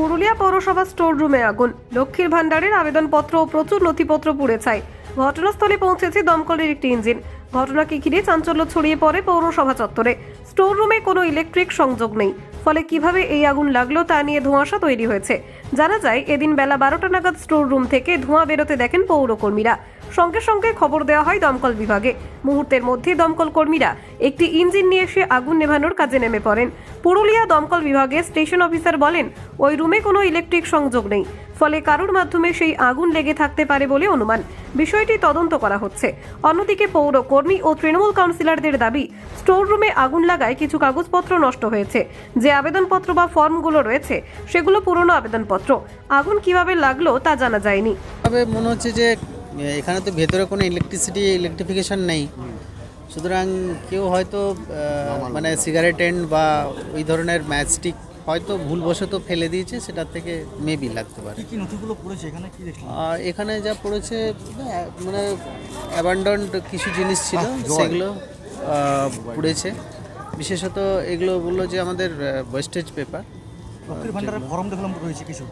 পুরুলিয়া পৌরসভা স্টোর রুমে আগুন। লক্ষ্মীর ভাণ্ডারের আবেদনপত্র ও প্রচুর নথিপত্র পুড়ে ছাই। ঘটনাস্থলে পৌঁছেছে দমকলের একটি ইঞ্জিন। ঘটনাকে ঘিরে চাঞ্চল্য ছড়িয়ে পড়ে পৌরসভা চত্বরে। স্টোর রুমে কোনো ইলেকট্রিক সংযোগ নেই। ফলে কীভাবে এই আগুন লাগল তা নিয়ে ধোঁয়াশা তৈরি হয়েছে। জানা যায়, এদিন বেলা বারোটা নাগাদ স্টোর রুম থেকে ধোঁয়া বেরোতে দেখেন পৌরকর্মীরা। সঙ্গে সঙ্গে খবর দেওয়া হয় দমকল বিভাগে। মুহূর্তের মধ্যে দমকল কর্মীরা একটি ইঞ্জিন নিয়ে এসে আগুন নেভানোর কাজে নেমে পড়েন। পুরুলিয়া দমকল বিভাগের স্টেশন অফিসার বলেন, ওই রুমে কোনো ইলেকট্রিক সংযোগ নেই। ফলে কারোর মাধ্যমে সেই আগুন লেগে থাকতে পারে বলে অনুমান। বিষয়টি তদন্ত করা হচ্ছে। অন্যদিকে পৌর কর্মী ও তৃণমূল কাউন্সিলরদের দাবি স্টোর রুমে আগুন লাগায় কিছু কাগজপত্র নষ্ট হয়েছে। যে আবেদনপত্র বা ফর্মগুলো রয়েছে, সেগুলো পুরনো আবেদনপত্র। আগুন কীভাবে লাগল তা জানা যায়নি। মনে হচ্ছে যে এখানে তো ভেতরে কোনো ইলেকট্রিসিটি ইলেকট্রিফিকেশন নেই। সুতরাং কেউ হয়তো মানে সিগারেট এন্ড বা ওই ধরনের ম্যাচস্টিক হয়তো ভুলবশত ফেলে দিয়েছে সেটার থেকে মেবি লাগতে পারে। কি কি নথিগুলো পড়েছে এখানে? কি আর এখানে যা পড়েছে মানে অ্যাবান্ডন্ড কিছু জিনিস ছিল সেগুলো পড়েছে। বিশেষত এগুলো বলল যে আমাদের ওয়েস্টেজ পেপার ফর্ম দেখলাম রয়েছে কিছু।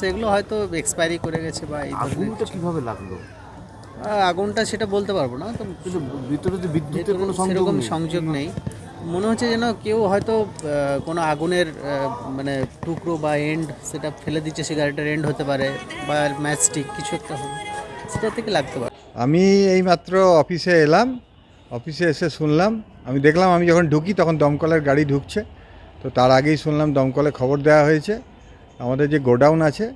সেগুলো হয়তো এক্সপায়ারি করে গেছে বা এই ধরনের আগুনটা কীভাবে লাগল? আগুনটা সেটা বলতে পারব না তো কিন্তু ভিতরে যে বিদ্যুতের কোনো সেরকম সংযোগ নেই মনে হচ্ছে যেন কেউ হয়তো কোনো আগুনের মানে টুকরো বা এন্ড সেটা ফেলে দিচ্ছে সিগারেটের এন্ড হতে পারে বা ম্যাচ স্টিক কিছু একটা হবে সেটা থেকে লাগতে পারে। আমি এইমাত্র অফিসে এলাম অফিসে এসে শুনলাম আমি দেখলাম আমি যখন ঢুকি তখন দমকলের গাড়ি ঢুকছে তো তার আগেই শুনলাম দমকলে খবর দেওয়া হয়েছে। আমাদের যে গোডাউন আছে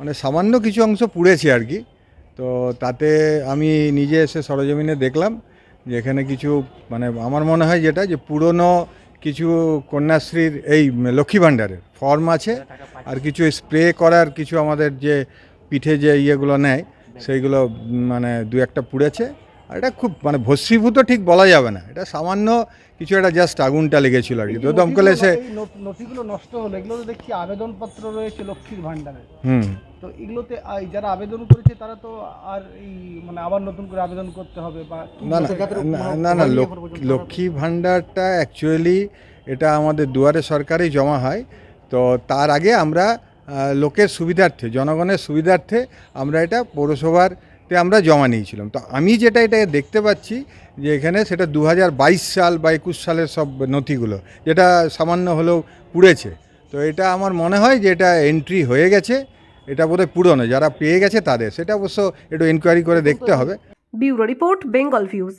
মানে সামান্য কিছু অংশ পুড়েছে আর কি। তো তাতে আমি নিজে এসে সরজমিনে দেখলাম যে এখানে কিছু মানে আমার মনে হয় যেটা যে পুরনো কিছু কন্যাশ্রীর এই লক্ষ্মী ভাণ্ডারের ফর্ম আছে আর কিছু স্প্রে করার কিছু আমাদের যে পিঠে যে ইয়েগুলো নেয়, সেইগুলো মানে দু একটা পুড়েছে। আর এটা খুব মানে ভস্মীভূত ঠিক বলা যাবে না। এটা সামান্য কিছু একটা জাস্ট আগুনটা লেগেছিল আর কি। তো দমকলে এসে নথিগুলো নষ্ট হলো এগুলো তো দেখছি আবেদনপত্র রয়েছে লক্ষ্মীর ভাণ্ডারে। হুম। তো এগুলোতে যারা আবেদন করেছে তারা তো আর এই মানে আবার নতুন করে আবেদন করতে হবে বা না না না, না না লক্ষ্মী ভাণ্ডারটা অ্যাকচুয়ালি এটা আমাদের দুয়ারে সরকারেই জমা হয়। তো তার আগে আমরা লোকের সুবিধার্থে জনগণের সুবিধার্থে আমরা এটা পৌরসভারতে আমরা জমা নিয়েছিলাম। তো আমি যেটা এটা দেখতে পাচ্ছি যে এখানে সেটা দু হাজার বাইশ সাল বা একুশ সালের সব নথিগুলো যেটা সামান্য হলেও পুড়েছে। তো এটা আমার মনে হয় যে এটা এন্ট্রি হয়ে গেছে এটা বোধহয় পুরনো যারা পেয়ে গেছে তাদের। সেটা অবশ্য একটু এনকোয়ারি করে দেখতে হবে। Bureau report Bengal views.